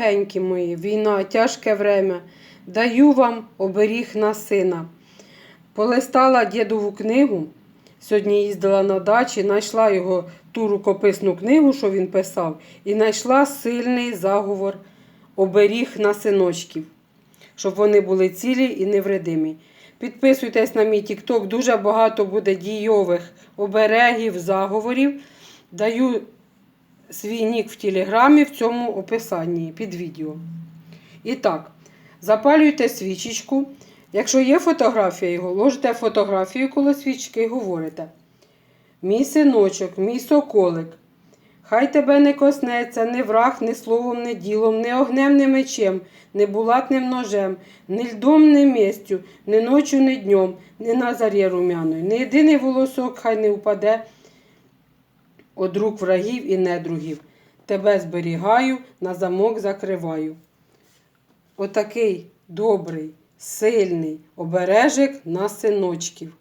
Генькі мої, війна, тяжке время. Даю вам оберіг на сина. Полистала дідову книгу. Сьогодні їздила на дачі, знайшла його ту рукописну книгу, що він писав, і знайшла сильний заговор оберіг на синочків, щоб вони були цілі і невредимі. Підписуйтесь на мій TikTok, дуже багато буде дійових оберегів, заговорів. Даю свій нік в телеграмі в цьому описанні під відео. І так, запалюйте свічечку. Якщо є фотографія його, ложите фотографію коло свічки і говорите. Мій синочок, мій соколик, хай тебе не коснеться ні враг, ні словом, ні ділом, ні огнем, ні мечем, ні булатним ножем, ні льдом, ні містю, ні ночю, ні днем, ні на зарі румяною, ні єдиний волосок хай не впаде од рук врагів і недругів. Тебе зберігаю, на замок закриваю. Отакий добрий, сильний обережик на синочків.